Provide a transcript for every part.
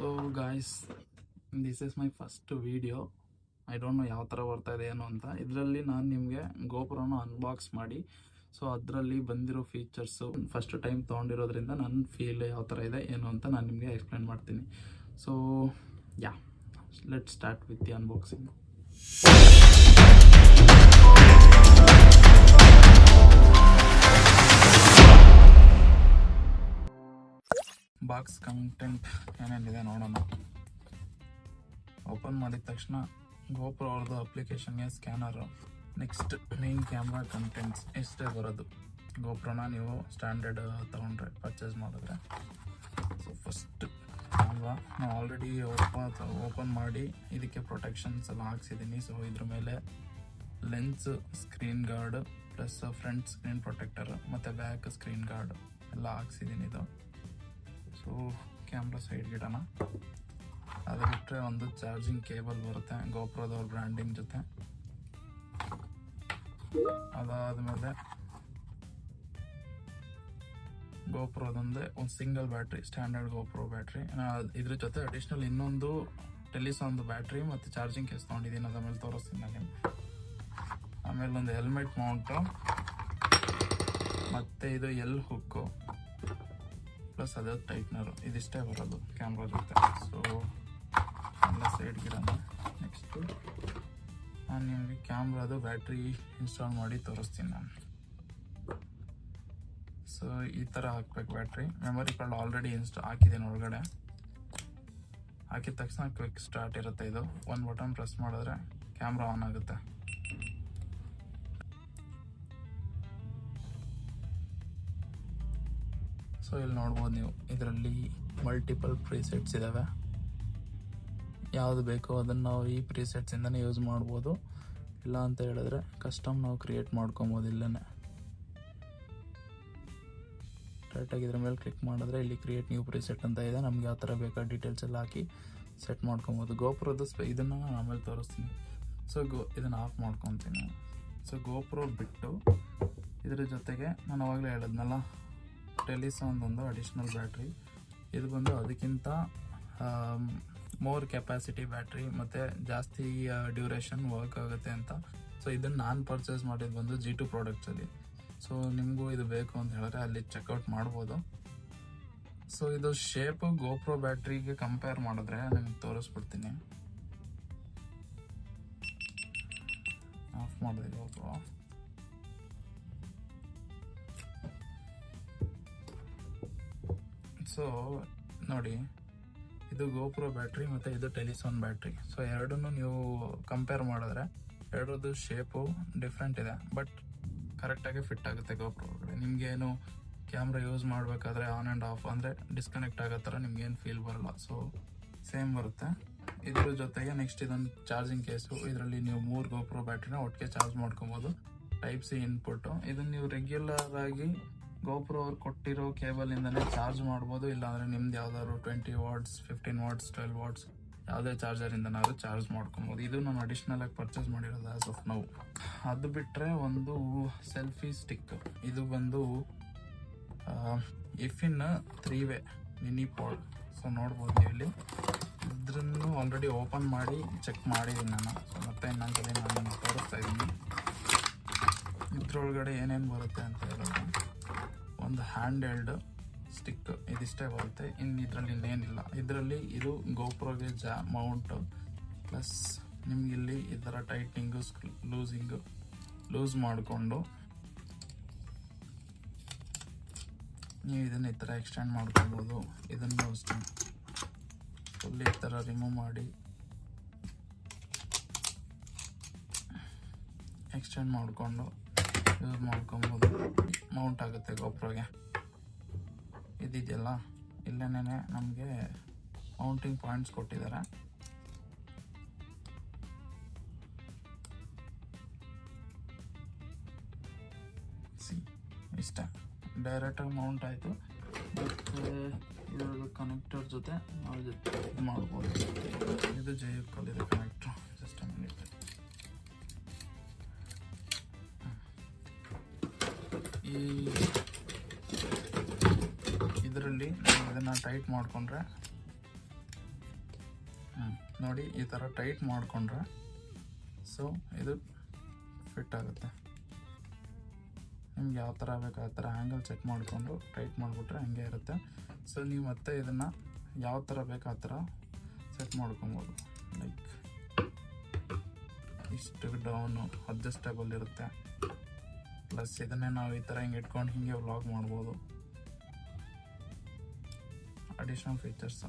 So guys this is my first video I don't know ಯಾವ ಥರ ಬರ್ತಾ ಇದೆ, ಏನು ಅಂತ. ಇದರಲ್ಲಿ ನಾನು ನಿಮಗೆ ಗೋಪುರನ ಅನ್ಬಾಕ್ಸ್ ಮಾಡಿ ಸೊ ಅದರಲ್ಲಿ ಬಂದಿರೋ ಫೀಚರ್ಸು ಫಸ್ಟ್ ಟೈಮ್ ತೊಗೊಂಡಿರೋದ್ರಿಂದ ನನ್ನ ಫೀಲ್ ಯಾವ ಥರ ಇದೆ, ಏನು ಅಂತ ನಾನು ನಿಮಗೆ ಎಕ್ಸ್ಪ್ಲೇನ್ ಮಾಡ್ತೀನಿ. So ya let start with the unboxing box content ಏನೇನಿದೆ ನೋಡೋಣ. ಓಪನ್ ಮಾಡಿದ ತಕ್ಷಣ ಗೋಪುರ ಅವ್ರದ್ದು ಅಪ್ಲಿಕೇಶನ್ಗೆ scanner next main camera contents ಇಷ್ಟೇ ಬರೋದು. ಗೋಪುರನ ನೀವು ಸ್ಟ್ಯಾಂಡರ್ಡ್ ತೊಗೊಂಡ್ರೆ ಪರ್ಚೇಸ್ ಮಾಡಿದ್ರೆ. ಸೊ ಫಸ್ಟ್ ಕ್ಯಾಮ್ರಾ ನಾನು ಆಲ್ರೆಡಿ ಓಪನ್ ಓಪನ್ ಮಾಡಿ ಇದಕ್ಕೆ ಪ್ರೊಟೆಕ್ಷನ್ಸ್ ಎಲ್ಲ ಹಾಕ್ಸಿದ್ದೀನಿ ಸೊ ಇದ್ರ ಮೇಲೆ lens screen guard plus front screen protector ಮತ್ತು ಬ್ಯಾಕ್ ಸ್ಕ್ರೀನ್ ಗಾರ್ಡ್ ಎಲ್ಲ ಹಾಕ್ಸಿದ್ದೀನಿ ಇದು. ಸೊ ಕ್ಯಾಮ್ರಾ ಸೈಡ್ ಇಡೋಣ ಅದು ಬಿಟ್ಟರೆ ಒಂದು ಚಾರ್ಜಿಂಗ್ ಕೇಬಲ್ ಬರುತ್ತೆ ಗೋಪುರದವ್ರ ಬ್ರ್ಯಾಂಡಿಂಗ್ ಜೊತೆ. ಅದಾದಮೇಲೆ ಗೋಪುರದೊಂದೇ ಒಂದು single battery standard GoPro battery ಇದ್ರ ಜೊತೆ ಅಡಿಷ್ನಲ್ ಇನ್ನೊಂದು ಟೆಲಿಸಾನ್ದು ಬ್ಯಾಟ್ರಿ ಮತ್ತು ಚಾರ್ಜಿಂಗ್ ಕೇಸ್ ತೊಗೊಂಡಿದ್ದೀನಿ ಅದ ಮೇಲೆ ತೋರಿಸ್ತೀನಿ ನಾನು ಆಮೇಲೆ ಒಂದು ಹೆಲ್ಮೆಟ್ ಮೌಂಟು ಮತ್ತು ಇದು ಎಲ್ ಹುಕ್ಕು ಪ್ಲಸ್ ಅದೇ ಟೈಟ್ನರು, ಇದಿಷ್ಟೇ ಬರೋದು ಕ್ಯಾಮ್ರಾ ಜೊತೆ. ಸೊ ಎಲ್ಲ ಸೈಡ್ ಗಿಡ ನೆಕ್ಸ್ಟು ನಾನು ನಿಮಗೆ ಕ್ಯಾಮ್ರಾದು ಬ್ಯಾಟ್ರಿ ಇನ್ಸ್ಟಾಲ್ ಮಾಡಿ ತೋರಿಸ್ತೀನಿ ನಾನು. ಸೊ ಈ ಥರ ಹಾಕ್ಬೇಕು ಬ್ಯಾಟ್ರಿ. ಮೆಮೊರಿ ಕಾರ್ಡ್ ಆಲ್ರೆಡಿ ಇನ್ಸ್ಟಾ ಹಾಕಿದ್ದೀನಿ ಒಳಗಡೆ. ಹಾಕಿದ ತಕ್ಷಣ ಕ್ವಿಕ್ ಸ್ಟಾರ್ಟ್ ಇರುತ್ತೆ ಇದು. ಒಂದು ಬಟನ್ ಪ್ರೆಸ್ ಮಾಡಿದ್ರೆ ಕ್ಯಾಮ್ರಾ ಆನ್ ಆಗುತ್ತೆ. ಸೊ ಇಲ್ಲಿ ನೋಡ್ಬೋದು ನೀವು. ಇದರಲ್ಲಿ ಮಲ್ಟಿಪಲ್ ಪ್ರೀಸೆಟ್ಸ್ ಇದ್ದಾವೆ ಯಾವುದು ಬೇಕೋ ಅದನ್ನು ನಾವು ಈ ಪ್ರೀಸೆಟ್ಸಿಂದನೇ ಯೂಸ್ ಮಾಡ್ಬೋದು. ಇಲ್ಲ ಅಂತ ಹೇಳಿದ್ರೆ ಕಸ್ಟಮ್ ನಾವು ಕ್ರಿಯೇಟ್ ಮಾಡ್ಕೊಬೋದು ಇಲ್ಲೇ ಡೈರೆಕ್ಟಾಗಿ ಇದ್ರ ಮೇಲೆ ಕ್ಲಿಕ್ ಮಾಡಿದ್ರೆ ಇಲ್ಲಿ ಕ್ರಿಯೇಟ್ ನ್ಯೂ ಪ್ರೀಸೆಟ್ ಅಂತ ಇದೆ. ನಮ್ಗೆ ಯಾವ ಥರ ಬೇಕಾದ ಡೀಟೇಲ್ಸ್ ಎಲ್ಲ ಹಾಕಿ ಸೆಟ್ ಮಾಡ್ಕೊಬೋದು. ಗೋಪುರದ ಇದನ್ನು ನಾನು ಆಮೇಲೆ ತೋರಿಸ್ತೀನಿ. ಸೊ ಗೋ, ಇದನ್ನು ಆಫ್ ಮಾಡ್ಕೊತೀನಿ. ಸೊ ಗೋಪುರ ಬಿಟ್ಟು ಇದರ ಜೊತೆಗೆ ನಾನು ಅವಾಗಲೇ ಹೇಳಿದ್ನಲ್ಲ ಟೆಲಿಸಾನ್ದೊಂದು ಅಡಿಷ್ನಲ್ ಬ್ಯಾಟ್ರಿ ಇದು ಬಂದು ಅದಕ್ಕಿಂತ ಮೋರ್ ಕೆಪಾಸಿಟಿ ಬ್ಯಾಟ್ರಿ ಮತ್ತು ಜಾಸ್ತಿ ಡ್ಯೂರೇಷನ್ ವರ್ಕ್ ಆಗುತ್ತೆ ಅಂತ. ಸೊ ಇದನ್ನು ನಾನು ಪರ್ಚೇಸ್ ಮಾಡಿದ್ದು ಬಂದು ಜಿ ಟು ಪ್ರಾಡಕ್ಟ್ಸಲ್ಲಿ ಸೊ ನಿಮಗೂ ಇದು ಬೇಕು ಅಂತ ಹೇಳಿದ್ರೆ ಅಲ್ಲಿ ಚೆಕ್ಔಟ್ ಮಾಡ್ಬೋದು. ಸೊ ಇದು ಶೇಪು ಗೋಪ್ರೋ ಬ್ಯಾಟ್ರಿಗೆ ಕಂಪೇರ್ ಮಾಡಿದ್ರೆ ನಿಮ್ಗೆ ತೋರಿಸ್ಬಿಡ್ತೀನಿ. ಆಫ್ ಮಾಡಿದೆ ಗೋಪ್ರೋ ಸೊ ನೋಡಿ, ಇದು ಗೋಪ್ರೋ ಬ್ಯಾಟ್ರಿ ಮತ್ತು ಇದು ಟೆಲಿಸೋನ್ ಬ್ಯಾಟ್ರಿ ಸೊ ಎರಡನ್ನು ನೀವು ಕಂಪೇರ್ ಮಾಡಿದ್ರೆ ಎರಡರದ್ದು ಶೇಪು ಡಿಫ್ರೆಂಟ್ ಇದೆ. ಬಟ್ ಕರೆಕ್ಟಾಗಿ ಫಿಟ್ ಆಗುತ್ತೆ ಗೋಪ್ರೋ ಒಳಗಡೆ. ನಿಮಗೇನು ಕ್ಯಾಮ್ರಾ ಯೂಸ್ ಮಾಡಬೇಕಾದ್ರೆ ಆನ್ ಆ್ಯಂಡ್ ಆಫ್ ಅಂದರೆ ಡಿಸ್ಕನೆಕ್ಟ್ ಆಗೋ ಥರ ನಿಮ್ಗೇನು ಫೀಲ್ ಬರಲ್ಲ. ಸೊ ಸೇಮ್ ಬರುತ್ತೆ. ಇದ್ರ ಜೊತೆಗೆ ನೆಕ್ಸ್ಟ್ ಇದೊಂದು ಚಾರ್ಜಿಂಗ್ ಕೇಸು ಇದರಲ್ಲಿ ನೀವು ಮೂರು ಗೋಪ್ರೋ ಬ್ಯಾಟ್ರಿನ ಒಟ್ಟಿಗೆ ಚಾರ್ಜ್ ಮಾಡ್ಕೊಬೋದು. ಟೈಪ್ ಸಿ ಇನ್ಪುಟ್ಟು ಇದನ್ನು ನೀವು ರೆಗ್ಯುಲರ್ ಆಗಿ ಗೋಪ್ರೋ ಅವ್ರು ಕೊಟ್ಟಿರೋ ಕೇಬಲಿಂದನೇ ಚಾರ್ಜ್ ಮಾಡ್ಬೋದು, ಇಲ್ಲಾಂದರೆ ನಿಮ್ದು ಯಾವ್ದಾದ್ರು twenty watts fifteen watts twelve watts ಯಾವುದೇ ಚಾರ್ಜರಿಂದನಾದ್ರೂ ಚಾರ್ಜ್ ಮಾಡ್ಕೊಬೋದು. ಇದು ನಾನು ಅಡಿಷ್ನಲ್ ಆಗಿ ಪರ್ಚೇಸ್ ಮಾಡಿರೋದು ಆಸ್ ಆಫ್ ನಾವು ಅದು ಬಿಟ್ಟರೆ ಒಂದು ಸೆಲ್ಫಿ ಸ್ಟಿಕ್ ಇದು ಬಂದು ಇಫಿನ್ three way mini pod so ನೋಡ್ಬೋದು ಇಲ್ಲಿ ಇದ್ರನ್ನು ಆಲ್ರೆಡಿ ಓಪನ್ ಮಾಡಿ ಚೆಕ್ ಮಾಡಿದ್ದೀನಿ ನಾನು. ಸೊ ಮತ್ತೆ ಇನ್ನೊಂದ್ಸಲಿ ನಾನು ತೋರಿಸ್ತಾ ಇದ್ದೀನಿ ಇದ್ರೊಳಗಡೆ ಏನೇನು ಬರುತ್ತೆ ಅಂತ ಹೇಳಿದ್ರೆ ಒಂದು ಹ್ಯಾಂಡ್ ಹೆಲ್ಡ್ ಸ್ಟಿಕ್ ಇದಿಷ್ಟೇ ಬರುತ್ತೆ. ಇನ್ನು ಇದರಲ್ಲಿ ಇನ್ನೇನಿಲ್ಲ ಇದರಲ್ಲಿ ಇದು ಗೋಪ್ರೋಗೆ ಜಾ ಮೌಂಟು ಪ್ಲಸ್ ನಿಮ್ಗೆ ಇಲ್ಲಿ ಈ ಥರ ಟೈಟ್ನಿಂಗು ಲೂಸಿಂಗು ಲೂಸ್ ಮಾಡಿಕೊಂಡು ನೀವು ಇದನ್ನು ಈ ಥರ ಎಕ್ಸ್ಟೆಂಡ್ ಮಾಡ್ಕೊಬೋದು. ಇದನ್ನು ಅಷ್ಟೇ ಫುಲ್ ಈ ಥರ ರಿಮೂವ್ ಮಾಡಿ ಎಕ್ಸ್ಟೆಂಡ್ ಮಾಡಿಕೊಂಡು ಯೂಸ್ ಮಾಡ್ಕೊಬೋದು. ಮೌಂಟ್ ಆಗುತ್ತೆ ಗೋಪ್ರೋಗೆ ಇದಿದೆಯಲ್ಲ ಇಲ್ಲೇನೇ ನಮಗೆ ಮೌಂಟಿಂಗ್ ಪಾಯಿಂಟ್ಸ್ ಕೊಟ್ಟಿದ್ದಾರೆ ಸಿ, ಇಷ್ಟ. ಡೈರೆಕ್ಟಾಗಿ ಮೌಂಟ್ ಆಯಿತು. ಮತ್ತು ಇದರ ಕನೆಕ್ಟರ್ ಜೊತೆ ನಾವು ಇದು ಮಾಡ್ಬೋದು. ಇದು ಜೆ ಈ ಇದರಲ್ಲಿ ನಾವು ಇದನ್ನು ಟೈಟ್ ಮಾಡಿಕೊಂಡ್ರೆ ಹ್ಞೂ ನೋಡಿ ಈ ಥರ ಟೈಟ್ ಮಾಡಿಕೊಂಡ್ರೆ ಸೊ ಇದು ಫಿಟ್ ಆಗುತ್ತೆ. ನಿಮ್ಗೆ ಯಾವ ಥರ ಬೇಕು ಆ ಥರ ಆ್ಯಂಗಲ್ ಚೆಕ್ ಮಾಡಿಕೊಂಡು ಟೈಟ್ ಮಾಡಿಬಿಟ್ರೆ ಹಂಗೆ ಇರುತ್ತೆ. ಸೊ ನೀವು ಮತ್ತೆ ಇದನ್ನು ಯಾವ ಥರ ಬೇಕು ಆ ಥರ ಸೆಟ್ ಮಾಡ್ಕೊಬೋದು. ಲೈಕ್ ಇಷ್ಟು ಡೌನು ಅಡ್ಜಸ್ಟಬಲ್ ಇರುತ್ತೆ. ಪ್ಲಸ್ ಇದನ್ನೇ ನಾವು ಈ ಥರ ಹಿಂಗೆ ಇಟ್ಕೊಂಡು ಹಿಂಗೆ ವ್ಲಾಗ್ ಮಾಡ್ಬೋದು. Additional features so.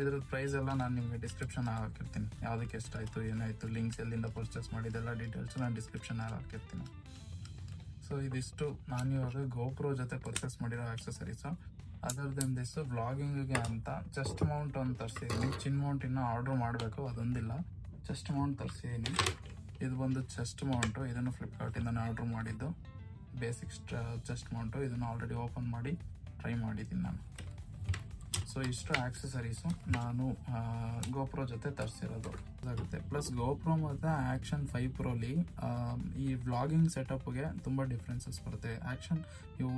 ಇದ್ರದ್ದು ಪ್ರೈಸ್ ಎಲ್ಲ ನಾನು ನಿಮಗೆ ಡಿಸ್ಕ್ರಿಪ್ಷನ್ ಹಾಕಿರ್ತೀನಿ. ಯಾವುದಕ್ಕೆ ಎಷ್ಟಾಯಿತು ಏನಾಯಿತು ಲಿಂಕ್ಸ್ ಎಲ್ಲಿಂದ ಪರ್ಚೇಸ್ ಮಾಡಿದ್ದೆಲ್ಲ ಡೀಟೇಲ್ಸ್ ನಾನು ಡಿಸ್ಕ್ರಿಪ್ಷನ್ ಹಾಕಿರ್ತೀನಿ. ಸೊ ಇದಿಷ್ಟು ನಾನು ಇವಾಗ ಗೋಪ್ರೋ ಜೊತೆ ಪರ್ಚೇಸ್ ಮಾಡಿರೋ ಆಕ್ಸೆಸರೀಸು ಅದರ್ ದೆನ್ ದಿಸ್ ವ್ಲಾಗಿಂಗಿಗೆ ಅಂತ ಚೆಸ್ಟ್ ಮೌಂಟ್ ಒಂದು ತರಿಸಿದ್ದೀನಿ ಚಿನ್ ಮೌಂಟ್ ಇನ್ನೂ ಆರ್ಡ್ರ್ ಮಾಡಬೇಕು ಅದೊಂದಿಲ್ಲ. ಚೆಸ್ಟ್ ಮೌಂಟ್ ತರಿಸಿದ್ದೀನಿ ಇದು ಬಂದು ಚೆಸ್ಟ್ ಮೌಂಟು ಇದನ್ನು ನಾನು ಆರ್ಡ್ರ್ ಮಾಡಿದ್ದು. ಬೇಸಿಕ್ ಚೆಸ್ಟ್ ಮೌಂಟು ಇದನ್ನು ಆಲ್ರೆಡಿ ಓಪನ್ ಮಾಡಿ ಟ್ರೈ ಮಾಡಿದ್ದೀನಿ ನಾನು. ಸೊ ಇಷ್ಟು ಆಕ್ಸೆಸರೀಸು ನಾನು ಗೋಪ್ರೋ ಜೊತೆ ತರಿಸಿರೋದು. ಆಗುತ್ತೆ ಪ್ಲಸ್ ಗೋಪ್ರೋ ಮತ್ತು ಆ್ಯಕ್ಷನ್ ಫೈವ್ ಪ್ರೋಲಿ ಈ ವ್ಲಾಗಿಂಗ್ ಸೆಟಪ್ಗೆ ತುಂಬ ಡಿಫ್ರೆನ್ಸಸ್ ಬರುತ್ತೆ. ಆ್ಯಕ್ಷನ್ ನೀವು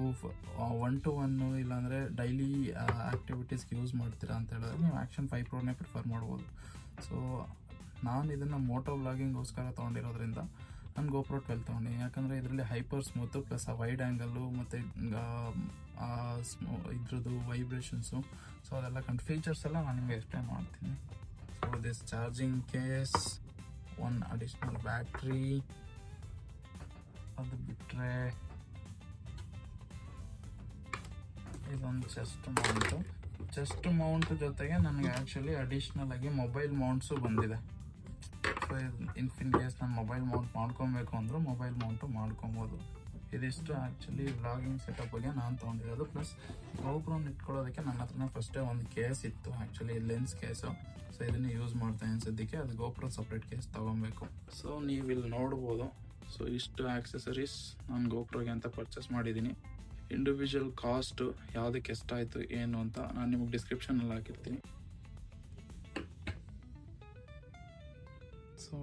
ಒನ್ ಟು ಒನ್ನು ಇಲ್ಲಾಂದರೆ ಡೈಲಿ ಆ್ಯಕ್ಟಿವಿಟೀಸ್ಗೆ ಯೂಸ್ ಮಾಡ್ತೀರಾ ಅಂತ ಹೇಳಿದ್ರೆ ನೀವು ಆ್ಯಕ್ಷನ್ ಫೈವ್ ಪ್ರೋನೇ ಪ್ರಿಫರ್ ಮಾಡ್ಬೋದು. ಸೊ ನಾನು ಇದನ್ನು ಮೋಟೋ ಬ್ಲಾಗಿಂಗ್ಗೋಸ್ಕರ ತೊಗೊಂಡಿರೋದ್ರಿಂದ ನಾನು ಗೋಪ್ರೋ ಟ್ವೆಲ್ ತೊಗೊಂಡಿನಿ ಯಾಕಂದರೆ ಇದರಲ್ಲಿ ಹೈಪರ್ ಸ್ಮೂತು ಪ್ಲಸ್ ಆ ವೈಡ್ ಆ್ಯಂಗಲ್ಲು ಮತ್ತು ಇದ್ರದ್ದು ವೈಬ್ರೇಷನ್ಸು ಸೊ ಅದೆಲ್ಲ ಕಂಡು ಫೀಚರ್ಸ್ ಎಲ್ಲ ನಾನು ನಿಮಗೆ ಎಕ್ಸ್ಪ್ಲೈನ್ ಮಾಡ್ತೀನಿ. So this charging case one additional battery ಅದು ಬಿಟ್ಟರೆ ಇದೊಂದು ಚೆಸ್ಟ್ ಮೌಂಟು ಚೆಸ್ಟ್ ಮೌಂಟ್ ಜೊತೆಗೆ ನನಗೆ ಆ್ಯಕ್ಚುಲಿ ಅಡಿಷ್ನಲ್ ಆಗಿ ಮೊಬೈಲ್ ಮೌಂಟ್ಸು ಬಂದಿದೆ. ಸೊ ಇನ್ ಫಿನ್ ಕೇಸ್ ನಾನು ಮೊಬೈಲ್ ಮೌಂಟ್ ಮಾಡ್ಕೊಬೇಕು ಅಂದರೂ ಮೊಬೈಲ್ ಮೌಂಟು ಮಾಡ್ಕೊಬೋದು. ಇದಿಷ್ಟು ಆ್ಯಕ್ಚುಲಿ ವ್ಲಾಗಿಂಗ್ ಸೆಟಪ್ಗೆ ನಾನು ತೊಗೊಂಡಿರೋದು. ಪ್ಲಸ್ ಗೋಪ್ರೋನ್ ಇಟ್ಕೊಳ್ಳೋದಕ್ಕೆ ನನ್ನ ಹತ್ರನೇ ಫಸ್ಟೇ ಒಂದು ಕೇಸ್ ಇತ್ತು ಆ್ಯಕ್ಚುಲಿ ಲೆನ್ಸ್ ಕೇಸು ಸೊ ಇದನ್ನು ಯೂಸ್ ಮಾಡ್ತಾ ಅನ್ಸೋದಕ್ಕೆ ಅದು ಗೋಪ್ರೋ ಸಪ್ರೇಟ್ ಕೇಸ್ ತೊಗೊಬೇಕು. ಸೊ ನೀವು ಇಲ್ಲಿ ನೋಡ್ಬೋದು. ಸೊ ಇಷ್ಟು ಆ್ಯಕ್ಸೆಸರೀಸ್ ನಾನು ಗೋಪ್ರೋಗೆ ಅಂತ ಪರ್ಚೇಸ್ ಮಾಡಿದ್ದೀನಿ. ಇಂಡಿವಿಜುವಲ್ ಕಾಸ್ಟು ಯಾವುದಕ್ಕೆ ಎಷ್ಟಾಯಿತು, ಏನು ಅಂತ ನಾನು ನಿಮಗೆ ಡಿಸ್ಕ್ರಿಪ್ಷನಲ್ಲಿ ಹಾಕಿರ್ತೀನಿ. ಸೊ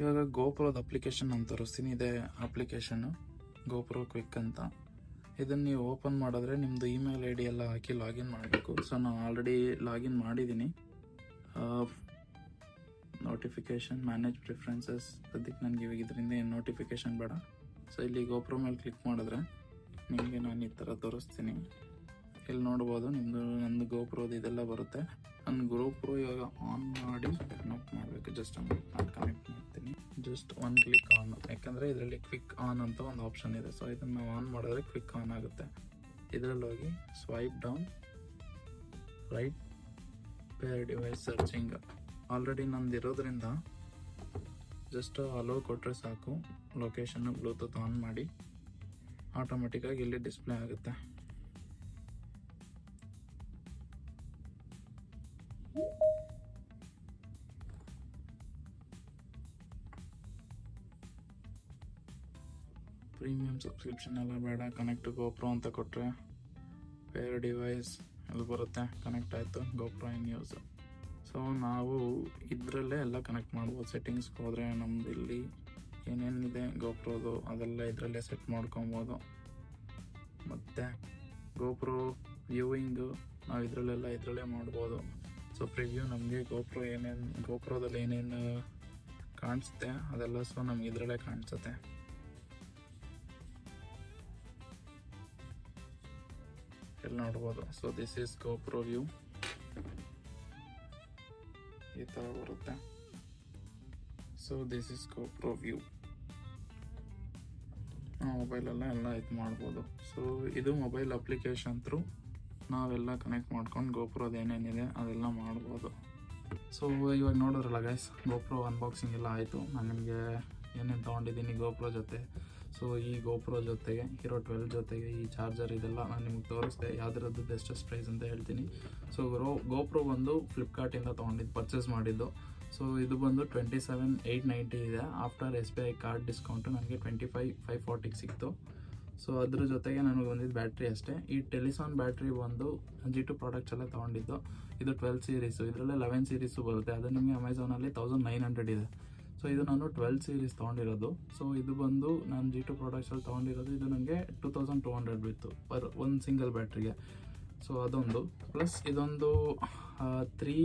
ಇವಾಗ ಗೋಪುರದ ಅಪ್ಲಿಕೇಶನ್ ನಾನು ತೋರಿಸ್ತೀನಿ. ಇದೇ ಅಪ್ಲಿಕೇಶನ್ನು ಗೋಪುರ ಕ್ವಿಕ್ ಅಂತ. ಇದನ್ನು ನೀವು ಓಪನ್ ಮಾಡಿದ್ರೆ ನಿಮ್ಮದು ಇಮೇಲ್ ಐ ಡಿ ಎಲ್ಲ ಹಾಕಿ ಲಾಗಿನ್ ಮಾಡಬೇಕು. ಸೊ ನಾನು ಆಲ್ರೆಡಿ ಲಾಗಿನ್ ಮಾಡಿದ್ದೀನಿ. ನೋಟಿಫಿಕೇಷನ್ ಮ್ಯಾನೇಜ್ ಪ್ರಿಫರೆನ್ಸಸ್ ಅದಕ್ಕೆ ನನಗೆ ಇವಾಗ ಇದರಿಂದ ಏನು ನೋಟಿಫಿಕೇಶನ್ ಬೇಡ. ಸೊ ಇಲ್ಲಿ ಗೋಪುರ ಮೇಲೆ ಕ್ಲಿಕ್ ಮಾಡಿದ್ರೆ ನಿಮಗೆ ನಾನು ಈ ಥರ ತೋರಿಸ್ತೀನಿ. ಇಲ್ಲಿ ನೋಡ್ಬೋದು. ನಿಮ್ಮದು ನಂದು ಗೋಪ್ರೋದು ಇದೆಲ್ಲ ಬರುತ್ತೆ. ನನ್ನ ಗೋಪ್ರೋ ಇವಾಗ ಆನ್ ಮಾಡಿ ಕನೆಕ್ಟ್ ಮಾಡಬೇಕು. ಜಸ್ಟ್ ನಾನು ಕನೆಕ್ಟ್ ಮಾಡ್ತೀನಿ. ಜಸ್ಟ್ ಒನ್ ಕ್ಲಿಕ್ ಆನ್ ಯಾಕಂದರೆ ಇದರಲ್ಲಿ ಕ್ವಿಕ್ ಆನ್ ಅಂತ ಒಂದು ಆಪ್ಷನ್ ಇದೆ. ಸೊ ಇದನ್ನು ನಾವು ಆನ್ ಮಾಡಿದ್ರೆ ಕ್ವಿಕ್ ಆನ್ ಆಗುತ್ತೆ. ಇದರಲ್ಲಿ ಹೋಗಿ swipe down right pair device searching already ನಂದು ಇರೋದ್ರಿಂದ ಜಸ್ಟ್ ಅಲೋ ಕೊಟ್ಟರೆ ಸಾಕು. ಲೊಕೇಶನ್ನು ಬ್ಲೂಟೂತ್ ಆನ್ ಮಾಡಿ. ಆಟೋಮೆಟಿಕ್ಕಾಗಿ ಇಲ್ಲಿ ಡಿಸ್ಪ್ಲೇ ಆಗುತ್ತೆ. ಪ್ರೀಮಿಯಂ ಸಬ್ಸ್ಕ್ರಿಪ್ಷನ್ ಎಲ್ಲ ಬೇಡ ಕನೆಕ್ಟ್ ಗೋಪ್ರೋ ಅಂತ ಕೊಟ್ಟರೆ ಪೇರ್ ಡಿವೈಸ್ ಅಲ್ಲಿ ಬರುತ್ತೆ ಕನೆಕ್ಟ್ ಆಯಿತು ಗೋಪ್ರೋ ಇನ್ ಯೂಸ್ ಸೊ ನಾವು ಇದರಲ್ಲೇ ಎಲ್ಲ ಕನೆಕ್ಟ್ ಮಾಡ್ಬೋದು ಸೆಟ್ಟಿಂಗ್ಸ್ಗೆ ಹೋದರೆ ನಮ್ದು ಇಲ್ಲಿ ಏನೇನಿದೆ ಗೋಪ್ರೋದು ಅದೆಲ್ಲ ಇದರಲ್ಲೇ ಸೆಟ್ ಮಾಡ್ಕೊಬೋದು. ಮತ್ತು ಗೋಪ್ರೋ ವ್ಯೂವಿಂಗು ನಾವು ಇದರಲ್ಲೆಲ್ಲ ಇದರಲ್ಲೇ ಮಾಡ್ಬೋದು. ಸೊ ಪ್ರಿವ್ಯೂ ನಮಗೆ ಗೋಪ್ರೋ ಏನೇನು ಗೋಪ್ರೋದಲ್ಲಿ ಏನೇನು ಕಾಣಿಸುತ್ತೆ ಅದೆಲ್ಲ ಸೊ ನಮ್ಗೆ ಇದರಲ್ಲೇ ಕಾಣಿಸುತ್ತೆ. ಇಲ್ಲಿ ನೋಡ್ಬೋದು. So this is GoPro view ಈ ಥರ ಬರುತ್ತೆ. So this is GoPro view ಮೊಬೈಲೆಲ್ಲ ಎಲ್ಲ ಇದು ಮಾಡ್ಬೋದು. ಸೊ ಇದು ಮೊಬೈಲ್ ಅಪ್ಲಿಕೇಶನ್ ಥ್ರೂ ನಾವೆಲ್ಲ ಕನೆಕ್ಟ್ ಮಾಡ್ಕೊಂಡು ಗೋಪ್ರೋದು ಏನೇನಿದೆ ಅದೆಲ್ಲ ಮಾಡ್ಬೋದು. ಸೊ ಇವಾಗ ನೋಡಿದ್ರಲ್ಲ ಗೈಸ್ ಗೋಪ್ರೋ ಅನ್ಬಾಕ್ಸಿಂಗ್ ಎಲ್ಲ ಆಯಿತು. ನಾನು ನಿಮಗೆ ಏನೇನು ತೊಗೊಂಡಿದ್ದೀನಿ ಗೋಪ್ರೋ ಜೊತೆ. ಸೊ ಈ ಗೋಪ್ರೋ ಜೊತೆಗೆ ಹೀರೋ ಟ್ವೆಲ್ ಜೊತೆಗೆ ಈ ಚಾರ್ಜರ್ ಇದೆಲ್ಲ ನಾನು ನಿಮ್ಗೆ ತೋರಿಸ್ದೆ. ಯಾವ್ದ್ರದ್ದು ಬೆಸ್ಟೆಸ್ಟ್ ಪ್ರೈಸ್ ಅಂತ ಹೇಳ್ತೀನಿ. ಸೊ ರೋ ಗೋಪ್ರೋ ಬಂದು ಫ್ಲಿಪ್ಕಾರ್ಟಿಂದ ತೊಗೊಂಡಿದ್ದು ಪರ್ಚೇಸ್ ಮಾಡಿದ್ದು. ಸೊ ಇದು ಬಂದು ಟ್ವೆಂಟಿ ಸೆವೆನ್ ಏಯ್ಟ್ ನೈಂಟಿ ಇದೆ. After S B I card discount ನನಗೆ ಟ್ವೆಂಟಿ ಫೈವ್ ಫೈವ್ ಫಾರ್ಟಿಗೆ ಸಿಕ್ತು. ಸೊ ಅದ್ರ ಜೊತೆಗೆ ನನಗೆ ಬಂದಿದ್ದು ಬ್ಯಾಟ್ರಿ ಅಷ್ಟೇ. ಈ ಟೆಲಿಸಾನ್ ಬ್ಯಾಟ್ರಿ ಬಂದು ಜಿ ಟು ಪ್ರಾಡಕ್ಟ್ಸ್ ಎಲ್ಲ ತೊಗೊಂಡಿದ್ದು. ಇದು ಟ್ವೆಲ್ ಸೀರೀಸು ಇದರಲ್ಲೇ ಲೆವೆನ್ ಸೀರೀಸು ಬರುತ್ತೆ. ಅದು ನಿಮಗೆ ಅಮೆಝಾನಲ್ಲಿ ತೌಸಂಡ್ ನೈನ್ ಹಂಡ್ರೆಡ್ ಇದೆ. ಸೊ ಇದು ನಾನು ಟ್ವೆಲ್ ಸೀರೀಸ್ ತೊಗೊಂಡಿರೋದು. ಸೊ ಇದು ಬಂದು ನಾನು ಜಿ ಟು ಪ್ರಾಡಕ್ಟ್ಸಲ್ಲಿ ತೊಗೊಂಡಿರೋದು. ಇದು ನನಗೆ ಟೂ ತೌಸಂಡ್ ಟೂ ಹಂಡ್ರೆಡ್ ಬಿತ್ತು ಪರ್ ಒಂದು ಸಿಂಗಲ್ ಬ್ಯಾಟ್ರಿಗೆ ಸೊ ಅದೊಂದು. ಪ್ಲಸ್ ಇದೊಂದು ತ್ರೀ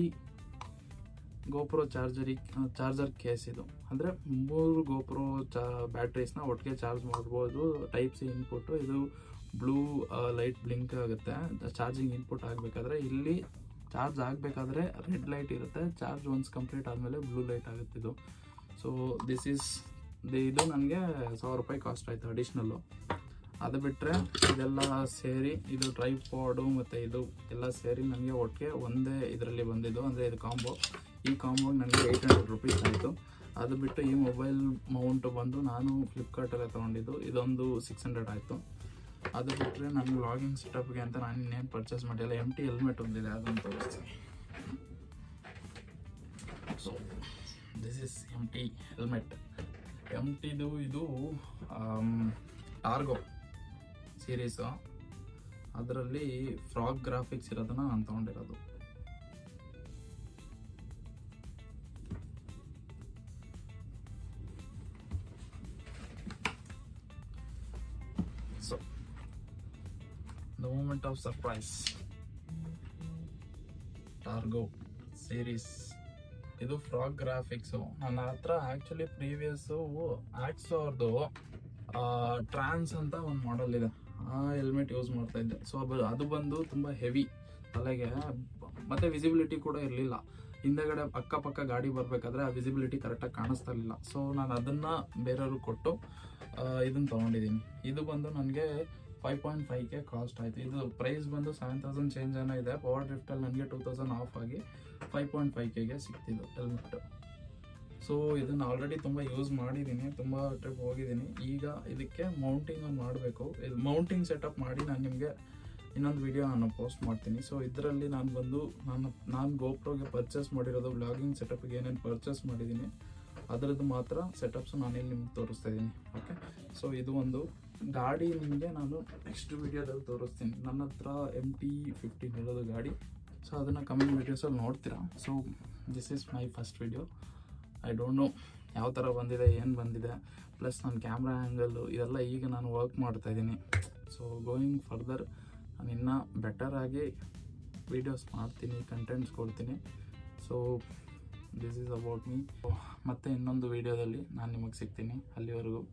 ಗೋಪ್ರೋ ಚಾರ್ಜರಿ ಚಾರ್ಜರ್ ಕೇಸ್ ಇದು. ಅಂದರೆ ಮೂರು ಗೋಪ್ರೋ ಚಾ ಬ್ಯಾಟ್ರೀಸ್ನ ಒಟ್ಟಿಗೆ ಚಾರ್ಜ್ ಮಾಡ್ಬೋದು. ಟೈಪ್ ಸಿ ಇನ್ಪುಟ್ಟು ಇದು ಬ್ಲೂ ಲೈಟ್ ಬ್ಲಿಂಕ್ ಆಗುತ್ತೆ. ಚಾರ್ಜಿಂಗ್ ಇನ್ಪುಟ್ ಆಗಬೇಕಾದ್ರೆ ಇಲ್ಲಿ ಚಾರ್ಜ್ ಆಗಬೇಕಾದ್ರೆ ರೆಡ್ ಲೈಟ್ ಇರುತ್ತೆ. ಚಾರ್ಜ್ ಒನ್ಸ್ ಕಂಪ್ಲೀಟ್ ಆದಮೇಲೆ ಬ್ಲೂ ಲೈಟ್ ಆಗುತ್ತೆ ಇದು. ಸೊ ದಿಸ್ ಈಸ್ ಇದು ನನಗೆ ಸಾವಿರ ರೂಪಾಯಿ ಕಾಸ್ಟ್ ಆಯಿತು ಅಡಿಷ್ನಲ್ಲು ಅದು ಬಿಟ್ಟರೆ ಇದೆಲ್ಲ ಸೇರಿ ಇದು ಟ್ರೈಪಾಡು ಮತ್ತು ಇದು ಎಲ್ಲ ಸೇರಿ ನನಗೆ ಒಟ್ಟಿಗೆ ಒಂದೇ ಇದರಲ್ಲಿ ಬಂದಿದ್ದು. ಅಂದರೆ ಇದು ಕಾಂಬೋ ಈ ಕಾಂಬೋಗೆ ನನಗೆ ಏಯ್ಟ್ ಹಂಡ್ರೆಡ್ ರುಪೀಸ್ ಆಯಿತು. ಅದು ಬಿಟ್ಟು ಈ ಮೊಬೈಲ್ ಮೌಂಟು ಬಂದು ನಾನು ಫ್ಲಿಪ್ಕಾರ್ಟಲ್ಲೇ ತೊಗೊಂಡಿದ್ದು. ಇದೊಂದು ಸಿಕ್ಸ್ ಹಂಡ್ರೆಡ್ ಆಯಿತು. ಅದು ಬಿಟ್ಟರೆ ನನಗೆ ಲಾಗಿಂಗ್ ಸೆಟಪ್ಗೆ ಅಂತ ನಾನು ಇನ್ನೇನು ಪರ್ಚೇಸ್ ಮಾಡಿಲ್ಲ. ಎಂ ಟಿ ಹೆಲ್ಮೆಟ್ ಒಂದಿದೆ ಅದನ್ನು ತೋರಿಸ್ತೀನಿ. So this is M T helmet M ಟಿದು ಇದು ಟಾರ್ಗೋ ಸೀರೀಸು ಅದರಲ್ಲಿ ಫ್ರಾಗ್ ಗ್ರಾಫಿಕ್ಸ್ ಇರೋದನ್ನ ನಾನು ತೊಗೊಂಡಿರೋದು. So the moment of surprise Targo series ಇದು ಫ್ರಾಗ್ ಗ್ರಾಫಿಕ್ಸು ನನ್ನ ಹತ್ರ ಆ್ಯಕ್ಚುಲಿ ಪ್ರೀವಿಯಸ್ಸು ಆಕ್ಸ್ ಅವ್ರದ್ದು ಟ್ರಾನ್ಸ್ ಅಂತ ಒಂದು ಮಾಡೆಲ್ ಇದೆ. ಆ ಹೆಲ್ಮೆಟ್ ಯೂಸ್ ಮಾಡ್ತಾ ಇದ್ದೆ. ಸೊ ಅದು ಬಂದು ತುಂಬ ಹೆವಿ ತಲೆಗೆ ಮತ್ತೆ ವಿಸಿಬಿಲಿಟಿ ಕೂಡ ಇರಲಿಲ್ಲ. ಹಿಂದೆಗಡೆ ಅಕ್ಕಪಕ್ಕ ಗಾಡಿ ಬರಬೇಕಾದ್ರೆ ಆ ವಿಸಿಬಿಲಿಟಿ ಕರೆಕ್ಟಾಗಿ ಕಾಣಿಸ್ತಾ ಇರಲಿಲ್ಲ. ಸೊ ನಾನು ಅದನ್ನು ಬೇರೆಯವ್ರಿಗೆ ಕೊಟ್ಟು ಇದನ್ನು ತೊಗೊಂಡಿದ್ದೀನಿ. ಇದು ಬಂದು ನನಗೆ ಫೈವ್ ಪಾಯಿಂಟ್ ಫೈವ್ಗೆ ಕಾಸ್ಟ್ ಆಯಿತು. ಇದು ಪ್ರೈಸ್ ಬಂದು ಸೆವೆನ್ ತೌಸಂಡ್ ಚೇಂಜ್ ಏನೋ ಇದೆ. ಪವರ್ ಡ್ರಿಫ್ಟಲ್ಲಿ ನನಗೆ ಟೂ ತೌಸಂಡ್ ಆಫ್ ಆಗಿ ಫೈವ್ ಪಾಯಿಂಟ್ ಫೈವ್ ಕೆಗೆ ಸಿಕ್ತಿದ್ದು ಹೆಲ್ಮೆಟ್ ಸೊ ಇದನ್ನು ಆಲ್ರೆಡಿ ತುಂಬ ಯೂಸ್ ಮಾಡಿದ್ದೀನಿ ತುಂಬ ಟ್ರಿಪ್ ಹೋಗಿದ್ದೀನಿ ಈಗ ಇದಕ್ಕೆ ಮೌಂಟಿಂಗ್ ಮಾಡಬೇಕು. ಇದು ಮೌಂಟಿಂಗ್ ಸೆಟಪ್ ಮಾಡಿ ನಾನು ನಿಮಗೆ ಇನ್ನೊಂದು ವಿಡಿಯೋ ನಾನು ಪೋಸ್ಟ್ ಮಾಡ್ತೀನಿ. ಸೊ ಇದರಲ್ಲಿ ನಾನು ಬಂದು ನಾನು ನಾನು ಗೋಪ್ರೋಗೆ ಪರ್ಚೇಸ್ ಮಾಡಿರೋದು ಬ್ಲಾಗಿಂಗ್ ಸೆಟಪ್ಗೆ ಏನೇನು ಪರ್ಚೇಸ್ ಮಾಡಿದ್ದೀನಿ ಅದರದ್ದು ಮಾತ್ರ ಸೆಟಪ್ಸು ನಾನಿಲ್ಲಿ ನಿಮ್ಗೆ ತೋರಿಸ್ತಾ ಇದ್ದೀನಿ ಓಕೆ ಸೊ ಇದು ಒಂದು ಗಾಡಿ ನಿಮಗೆ ನಾನು ನೆಕ್ಸ್ಟ್ ವಿಡಿಯೋದಲ್ಲಿ ತೋರಿಸ್ತೀನಿ. ನನ್ನ ಹತ್ರ ಎಂ ಟಿ ಫಿಫ್ಟೀನ್ ಇರೋದು ಗಾಡಿ. ಸೊ ಅದನ್ನು ಕಮೆಂಟ್ ವೀಡಿಯೋಸಲ್ಲಿ ನೋಡ್ತೀರಾ? So this is my first video I don't know ಯಾವ ಥರ ಬಂದಿದೆ, ಏನು ಬಂದಿದೆ ಪ್ಲಸ್ ನನ್ನ ಕ್ಯಾಮ್ರಾ ಆ್ಯಂಗಲ್ಲು ಇದೆಲ್ಲ ಈಗ ನಾನು ವರ್ಕ್ ಮಾಡ್ತಾ ಇದ್ದೀನಿ. ಸೊ ಗೋಯಿಂಗ್ ಫರ್ದರ್ ನಾನು ಇನ್ನೂ ಬೆಟರಾಗಿ ವೀಡಿಯೋಸ್ ಮಾಡ್ತೀನಿ ಕಂಟೆಂಟ್ಸ್ ಕೊಡ್ತೀನಿ. So this is about me ಮತ್ತೆ ಇನ್ನೊಂದು ವೀಡಿಯೋದಲ್ಲಿ ನಾನು ನಿಮಗೆ ಸಿಗ್ತೀನಿ. ಅಲ್ಲಿವರೆಗೂ.